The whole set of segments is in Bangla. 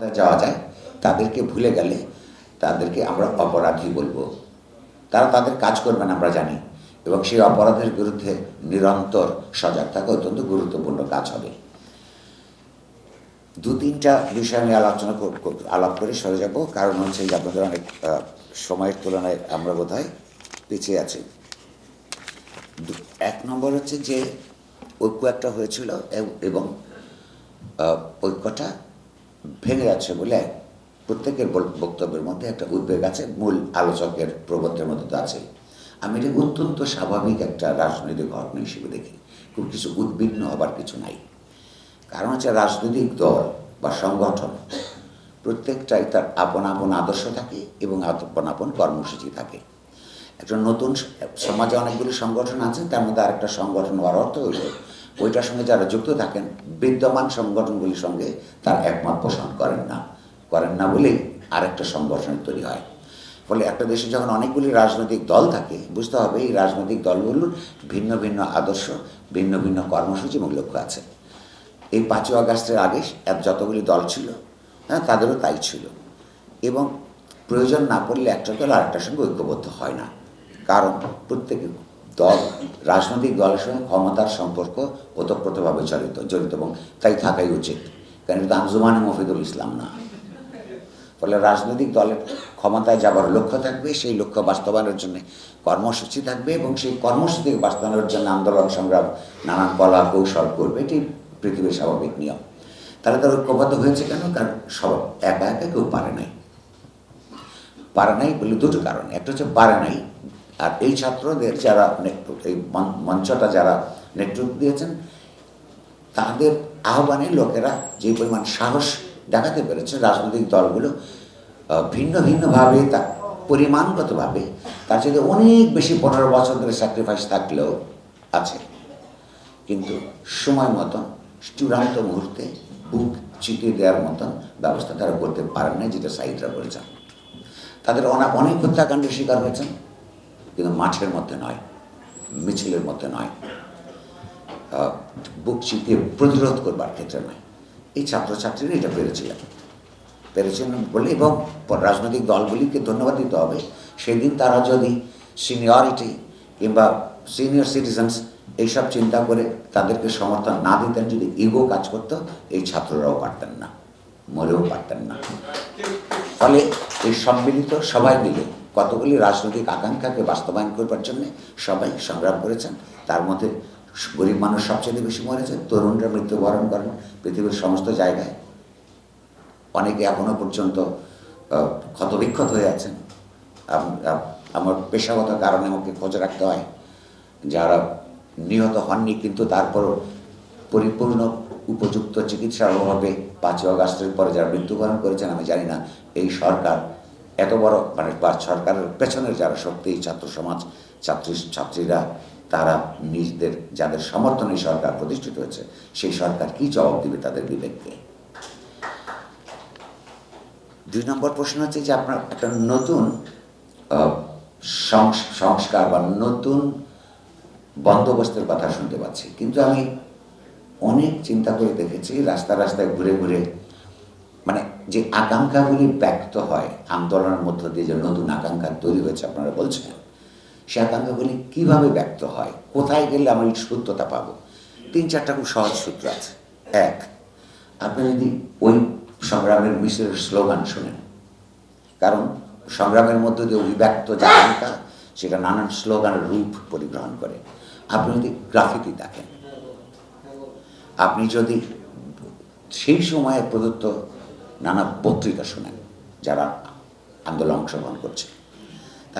ক্ষমতায় যাওয়া যায়, তাদেরকে ভুলে গেলে তাদেরকে আমরা অপরাধী বলব। তারা তাদের কাজ করবেন আমরা জানি। এবং সেই অপরাধের বিরুদ্ধে নিরন্তর সজাগ থাকা অত্যন্ত গুরুত্বপূর্ণ কাজ হবে। দু তিনটা বিষয় আমি আলোচনা আলাপ করে সরে যাব। কারণ হচ্ছে যে আপনাদের অনেক সময়ের তুলনায় আমরা বোধ হয় পিছিয়ে আছি। এক নম্বর হচ্ছে যে ঐক্য একটা হয়েছিল এবং ঐক্যটা ভেঙে যাচ্ছে বলে প্রত্যেকের বক্তব্যের মধ্যে একটা উদ্বেগ আছে, মূল আলোচকের প্রবন্ধের মধ্যে তো আছে আমি এটা অত্যন্ত স্বাভাবিক একটা রাজনৈতিক ঘটনা হিসেবে দেখি। খুব কিছু উদ্বিগ্ন হবার কিছু নাই। কারণ হচ্ছে রাজনৈতিক দল বা সংগঠন, প্রত্যেকটাই তার আপন আপন আদর্শ থাকে এবং আপন আপন কর্মসূচি থাকে। একটা নতুন সমাজে অনেকগুলি সংগঠন আছে, তার মধ্যে আরেকটা সংগঠন হওয়ার অর্থ হলো ওইটার সঙ্গে যারা যুক্ত থাকেন, বিদ্যমান সংগঠনগুলির সঙ্গে তার একমত পোষণ করেন না। করেন না বলেই আরেকটা সংগঠন তৈরি হয়। ফলে একটা দেশে যখন অনেকগুলি রাজনৈতিক দল থাকে, বুঝতে হবে এই রাজনৈতিক দলগুলোর ভিন্ন ভিন্ন আদর্শ, ভিন্ন ভিন্ন কর্মসূচি এবং লক্ষ্য আছে। এই পাঁচই আগস্টের আগে যতগুলি দল ছিল হ্যাঁ তাদেরও তাই ছিল। এবং প্রয়োজন না পড়লে একটা দল আরেকটার সঙ্গে ঐক্যবদ্ধ হয় না। কারণ প্রত্যেক দল, রাজনৈতিক দলের সঙ্গে ক্ষমতার সম্পর্ক ওতপ্রোতভাবে জড়িত জড়িত, এবং তাই থাকাই উচিত। কারণ এটা আঞ্জুমানে মফিদুল ইসলাম না। ফলে রাজনৈতিক দলের ক্ষমতায় যাবার লক্ষ্য থাকবে, সেই লক্ষ্য বাস্তবায়নের জন্য কর্মসূচি থাকবে, এবং সেই কর্মসূচি বাস্তবায়নের জন্য আন্দোলন সংগ্রাম, নানান কলা কৌশল করবে, এটি পৃথিবীর স্বাভাবিক নিয়ম। তাহলে তার ঐক্যবদ্ধ হয়েছে কেন? কারণ সব একা একা কেউ পারে নাই। পারে নাই বলে দুটো কারণ। একটা হচ্ছে পারে নাই আর এই ছাত্রদের যারা এই মঞ্চ- মঞ্চটা যারা নেতৃত্ব দিয়েছেন, তাদের আহ্বানে লোকেরা যে পরিমাণ সাহস দেখাতে পেরেছে, রাজনৈতিক দলগুলো ভিন্ন ভিন্নভাবে তা পরিমাণগতভাবে তার সাথে অনেক বেশি পনেরো বছর ধরে স্যাক্রিফাইস থাকলেও আছে। কিন্তু সময় মতন, চূড়ান্ত মুহূর্তে বুক চিতিয়ে দেওয়ার মতন ব্যবস্থা তারা করতে পারেন না যেটা সাইদরা করেছেন তাদের অনেক হত্যাকাণ্ডের শিকার হয়েছেন। কিন্তু মাঠের মধ্যে নয়, মিছিলের মধ্যে নয়। বুক চিতিয়ে প্রতিরোধ করবার ক্ষেত্রে নয়। এই ছাত্রছাত্রীরা এটা পেরেছিলেন। পেরেছিলেন বলে এবং রাজনৈতিক দলগুলিকে ধন্যবাদ দিতে হবে। সেদিন তারা যদি সিনিয়রিটি কিংবা সিনিয়র সিটিজেন্স এইসব চিন্তা করে তাদেরকে সমর্থন না দিতেন, যদি ইগো কাজ করতো, এই ছাত্ররাও পারতেন না, মরেও পারতেন না। ফলে এই সম্মিলিত সবাই মিলে কতগুলি রাজনৈতিক আকাঙ্ক্ষাকে বাস্তবায়ন করবার জন্য সবাই সংগ্রাম করেছেন। তার মধ্যে গরিব মানুষ সবচেয়ে বেশি মরেছে তরুণরা মৃত্যুবরণ করেন। পৃথিবীর সমস্ত জায়গায় অনেকে এখনও পর্যন্ত ক্ষতবিক্ষত হয়ে আছেন। আম- আম- আমার পেশাগত কারণে আমাকে খোঁজ রাখতে হয়। যারা নিহত হননি কিন্তু তারপরও পরিপূর্ণ উপযুক্ত চিকিৎসার অভাবে পাঁচই অগাস্টের পরে যারা মৃত্যুবরণ করেছেন, আমি জানি না, এই সরকার এত বড় মানে বা সরকারের পেছনের যারা শক্তি, ছাত্র সমাজ, ছাত্রী, ছাত্রীরা, তারা নিজেদের, যাদের সমর্থনে সরকার প্রতিষ্ঠিত হয়েছে, সেই সরকার কি জবাব দিবে তাদের বিবেককে? দুই নম্বর প্রশ্ন হচ্ছে যে আপনার একটা নতুন সংস্কার বা নতুন বন্দোবস্তের কথা শুনতে পাচ্ছি। কিন্তু আমি অনেক চিন্তা করে দেখেছি, রাস্তা রাস্তায় ঘুরে ঘুরে যে আকাঙ্ক্ষাগুলি ব্যক্ত হয়, আন্দোলনের মধ্য দিয়ে যে নতুন আকাঙ্ক্ষা তৈরি হয়েছে আপনারা বলছেন, সে আকাঙ্ক্ষাগুলি কীভাবে ব্যক্ত হয়, কোথায় গেলে আমরা এই সত্যতা পাবো? তিন চারটা খুব সহজ সূত্র আছে। এক, আপনি যদি ওই সংগ্রামের মিছিলের স্লোগান শোনেন, কারণ সংগ্রামের মধ্য দিয়ে অভিব্যক্ত যে আকাঙ্ক্ষা, সেটা নানান স্লোগানের রূপ পরিগ্রহণ করে। আপনি যদি গ্রাফিতি দেখেন, আপনি যদি সেই সময়ে প্রদত্ত নানা পত্রিকা শোনেন, যারা আন্দোলন অংশগ্রহণ করছে।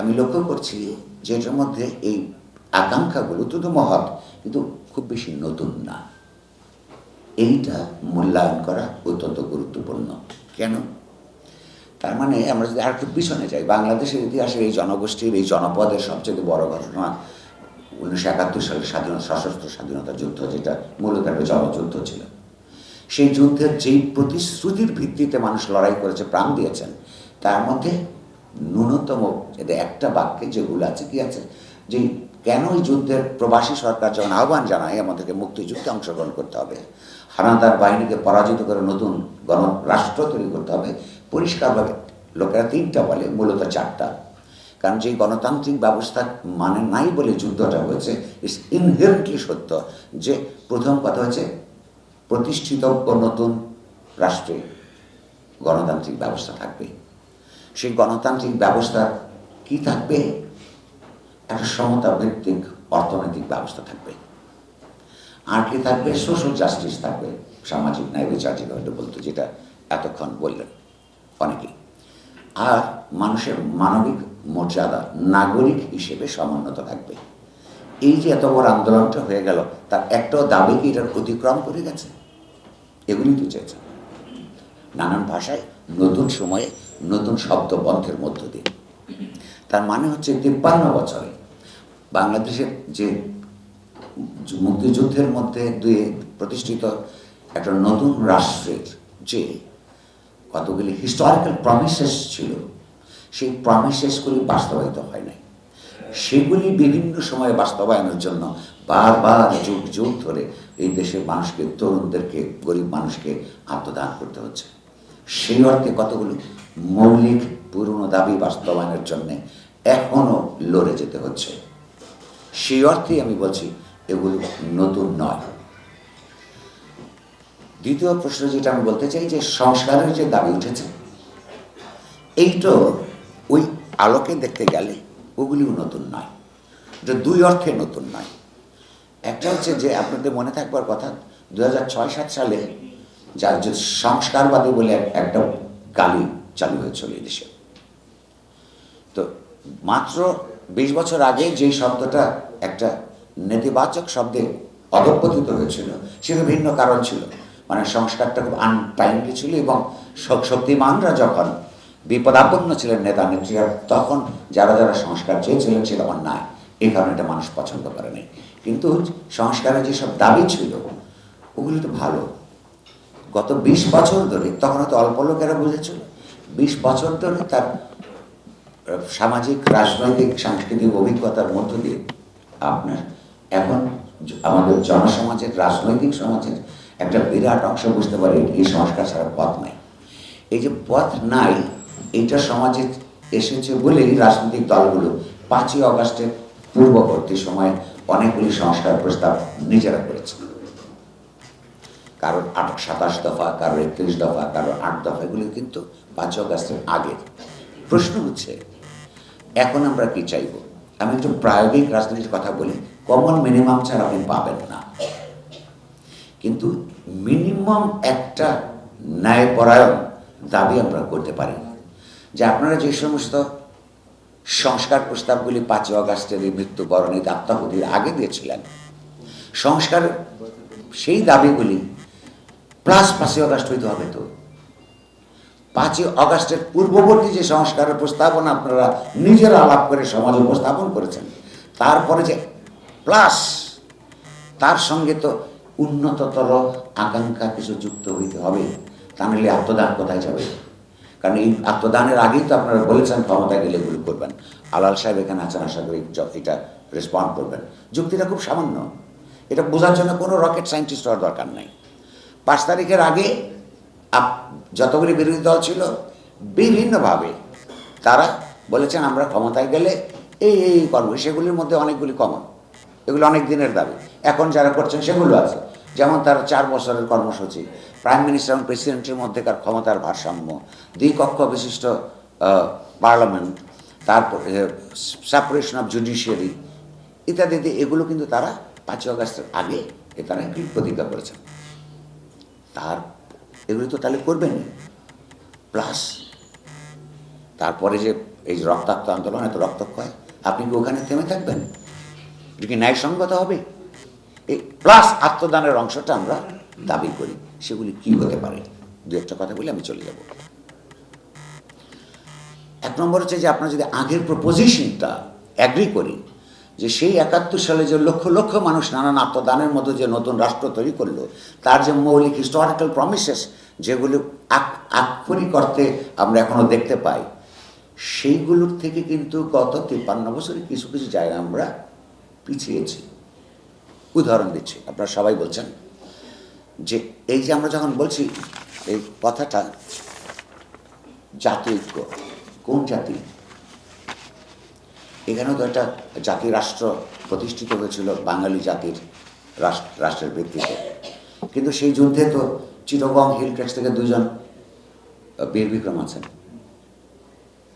আমি লক্ষ্য করছি যে এটার মধ্যে এই আকাঙ্ক্ষাগুলো তো মহৎ, কিন্তু খুব বেশি নতুন না। এইটা মূল্যায়ন করা অত্যন্ত গুরুত্বপূর্ণ। কেন? তার মানে আমরা যদি আর একটু পিছনে যাই, বাংলাদেশের ইতিহাসে এই জনগোষ্ঠীর এই জনপদের সবচেয়ে বড় ঘটনা উনিশশো একাত্তর সালের স্বাধীনতা সশস্ত্র স্বাধীনতা যুদ্ধ, যেটা মূলত একটা জনযুদ্ধ ছিল। সেই যুদ্ধের যেই প্রতিশ্রুতির ভিত্তিতে মানুষ লড়াই করেছে, প্রাণ দিয়েছেন, তার মধ্যে ন্যূনতম এতে একটা বাক্যে যেগুলো আছে কি আছে? যে কেন এই যুদ্ধের প্রবাসী সরকার যখন আহ্বান জানায় আমাদেরকে মুক্তিযুদ্ধে অংশগ্রহণ করতে হবে, হানাদার বাহিনীকে পরাজিত করে নতুন গণ রাষ্ট্র তৈরি করতে হবে, পরিষ্কারভাবে লোকেরা তিনটা বলে, মূলত চারটা। কারণ যে গণতান্ত্রিক ব্যবস্থা মানে নাই বলে যুদ্ধটা হয়েছে ইটস ইনহেরেন্টলি সত্য। যে প্রথম কথা হচ্ছে প্রতিষ্ঠিত ও নতুন রাষ্ট্রে গণতান্ত্রিক ব্যবস্থা থাকবে। সেই গণতান্ত্রিক ব্যবস্থা কি থাকবে? একটা সমতা ভিত্তিক অর্থনৈতিক ব্যবস্থা থাকবে। আর কি থাকবে? সোশ্যাল জাস্টিস থাকবে। সামাজিক ন্যায় বিচার যেটা বলতো, যেটা এতক্ষণ বললেন অনেকেই। আর মানুষের মানবিক মর্যাদা, নাগরিক হিসেবে সমুন্নত থাকবে। এই যে এত বড় আন্দোলনটা হয়ে গেল, তার একটাও দাবি কি এটার অতিক্রম করে গেছে? এগুলি তো চেয়েছে। নানান ভাষায় নতুন সময়ে নতুন শব্দ বন্ধের মধ্য দিয়ে। তার মানে হচ্ছে তিপ্পান্ন বছরে বাংলাদেশের যে মুক্তিযুদ্ধের মধ্যে দুয়ে প্রতিষ্ঠিত একটা নতুন রাষ্ট্রের যে কতগুলি হিস্টোরিক্যাল প্রমিসেস ছিল, সেই প্রমিসেসগুলি বাস্তবায়িত হয় নাই। সেগুলি বিভিন্ন সময়ে বাস্তবায়নের জন্য বারবার যুগ যুগ ধরে এই দেশের মানুষকে, তরুণদেরকে, গরিব মানুষকে আত্মদান করতে হচ্ছে। সেই অর্থে কতগুলি মৌলিক পুরনো দাবি বাস্তবায়নের জন্যে এখনও লড়ে যেতে হচ্ছে। সেই অর্থেই আমি বলছি, এগুলো নতুন নয়। দ্বিতীয় প্রশ্ন যেটা আমি বলতে চাই যে সংস্কারের যে দাবি উঠেছে, এইটো ওই আলোকে দেখতে গেলে ওগুলিও নতুন নয়। এটা দুই অর্থে নতুন নয়। একটা হচ্ছে যে আপনাদের মনে থাকবার কথা দু ছয় সাত সালে যার যে সংস্কারবাদী বলে একটা গালি চালু হয়েছিল এই দেশে। তো মাত্র বিশ বছর আগে যেই শব্দটা একটা নেতিবাচক শব্দে অধপতিত হয়েছিল সেটা ভিন্ন কারণ ছিল। মানে সংস্কারটা খুব আনটাইমলি ছিল এবং শক্তিমানরা যখন বিপদাপন্ন ছিলেন নেতা নেত্রীরা তখন যারা যারা সংস্কার চেয়েছিলেন সেটা অন্যায়। এই কারণে এটা মানুষ পছন্দ করেনি। কিন্তু সংস্কারের যেসব দাবি ছিল, ওগুলি তো ভালো। গত বিশ বছর ধরে তখন হয়তো অল্প লোকেরা বুঝেছিল, বিশ বছর ধরে তার সামাজিক, রাজনৈতিক, সাংস্কৃতিক অভিজ্ঞতার মধ্য দিয়ে আপনার এখন আমাদের জনসমাজের, রাজনৈতিক সমাজের একটা বিরাট অংশ বুঝতে পারে এই সংস্কার ছাড়া পথ নাই। এই যে পথ নাই এইটা সমাজে এসেছে বলেই রাজনৈতিক দলগুলো পাঁচই অগাস্টের পূর্ববর্তী সময়ে অনেকগুলি সংস্কার প্রস্তাব নিজেরা করেছে। কারোর আট, সাতাশ দফা, কারোর একত্রিশ দফা, কারোর আট দফা, এগুলি কিন্তু পাঁচ অগাস্টের আগে। প্রশ্ন হচ্ছে, এখন আমরা কি চাইব? আমি একটু প্রায়োগিক রাজনীতির কথা বলি কমন মিনিমাম ছাড়া আপনি পাবেন না। কিন্তু মিনিমাম একটা ন্যায়পরায়ণ দাবি আমরা করতে পারি। যে আপনারা যে সমস্ত সংস্কার প্রস্তাবগুলি পাঁচই অগাস্টের এই মৃত্যুবরণী আত্মাহুতির আগে দিয়েছিলেন, সংস্কার সেই দাবিগুলি প্লাস পাঁচই অগাস্ট হইতে হবে তো। পাঁচই অগাস্টের পূর্ববর্তী যে সংস্কারের প্রস্তাবনা আপনারা নিজেরা আলাপ করে সমাজ উপস্থাপন করেছেন, তারপরে যে প্লাস তার সঙ্গে তো উন্নততর আকাঙ্ক্ষা কিছু যুক্ত হইতে হবে, তা নাহলে আত্মদান কোথায় যাবে? কারণ এই আত্মদানের আগেই তো আপনারা বলেছেন ক্ষমতায় গেলে এগুলো করবেন। আলাল সাহেব এখানে আছেন, আশা করি এটা রেসপন্ড করবেন। যুক্তিটা খুব সামান্য। এটা বোঝার জন্য কোনো রকেট সায়েন্টিস্ট হওয়ার দরকার নাই। পাঁচ তারিখের আগে যতগুলি বিরোধী দল ছিল, বিভিন্নভাবে তারা বলেছেন আমরা ক্ষমতায় গেলে এই এই কর্ম সেগুলির মধ্যে অনেকগুলি কমন এগুলো অনেক দিনের দাবি। এখন যারা করছেন সেগুলো আছে। যেমন তার চার বছরের কর্মসূচি প্রাইম মিনিস্টার এবং প্রেসিডেন্টের মধ্যেকার ক্ষমতার ভারসাম্য দ্বিকক্ষ বিশিষ্ট পার্লামেন্ট তারপর সেপারেশন অফ জুডিশিয়ারি ইত্যাদি ইত্যাদি, এগুলো কিন্তু তারা পাঁচই অগাস্টের আগে এ তারা প্রতিজ্ঞা করেছেন। তার, এগুলো তো তাহলে করবেন প্লাস তারপরে যে এই রক্তাক্ত আন্দোলন, এত রক্তক্ষয়, আপনি কি ওখানে থেমে থাকবেন? কি ন্যায়সঙ্গত হবে? এই প্লাস আত্মদানের অংশটা আমরা দাবি করি। সেগুলি কি হতে পারে? দু একটা কথা বলে আমি চলে যাব। এক নম্বর হচ্ছে যে আপনার যদি আগের প্রপোজিশনটা অ্যাগ্রি করি, যে সেই একাত্তর সালে যে লক্ষ লক্ষ মানুষ নানান আত্মদানের মধ্যে যে নতুন রাষ্ট্র তৈরি করল, তার যে মৌলিক হিস্টোরিক্যাল প্রমিসেস যেগুলো আক- আক্ষরিক অর্থে আমরা এখনও দেখতে পাই, সেইগুলোর থেকে কিন্তু গত তিপ্পান্ন বছরে কিছু কিছু জায়গায় আমরা পিছিয়েছি। উদাহরণ দিচ্ছি। আপনারা সবাই বলছেন যে এই যে আমরা যখন বলছি এই কথাটা জাতি ঐক্য কোন জাতি? এখানেও তো একটা জাতি রাষ্ট্র প্রতিষ্ঠিত হয়েছিল বাঙালি জাতির রাষ্ট্র রাষ্ট্রের ভিত্তিতে। কিন্তু সেই যুদ্ধে তো চিটগং হিল ক্রেস্ট থেকে দুজন বীর বিক্রম আছেন।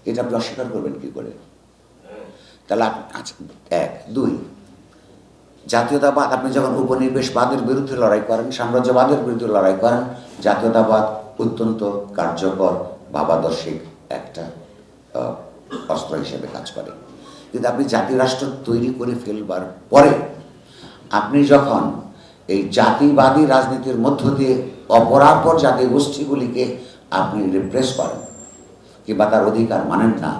এটা আপনি অস্বীকার করবেন কী করে? তাহলে আচ্ছা, এক দুই জাতীয়তাবাদ, আপনি যখন উপনিবেশবাদের বিরুদ্ধে লড়াই করেন, সাম্রাজ্যবাদের বিরুদ্ধে লড়াই করেন, জাতীয়তাবাদ অত্যন্ত কার্যকর ভাবাদর্শিক একটা অস্ত্র হিসেবে কাজ করে। কিন্তু আপনি জাতি রাষ্ট্র তৈরি করে ফেলবার পরে আপনি যখন এই জাতিবাদী রাজনীতির মধ্য দিয়ে অপরাপর জাতি গোষ্ঠীগুলিকে আপনি রিপ্রেস করেন, কিংবা তার অধিকার মানেন না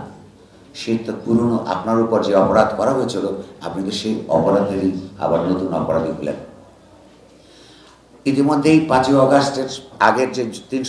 সেই তো পুরনো আপনার উপর যে অপরাধ করা হয়েছিল, আপনি তো সেই অপরাধেরই আবার নতুন অপরাধী হলেন। ইতিমধ্যেই পাঁচই অগাস্টের আগের যে তিন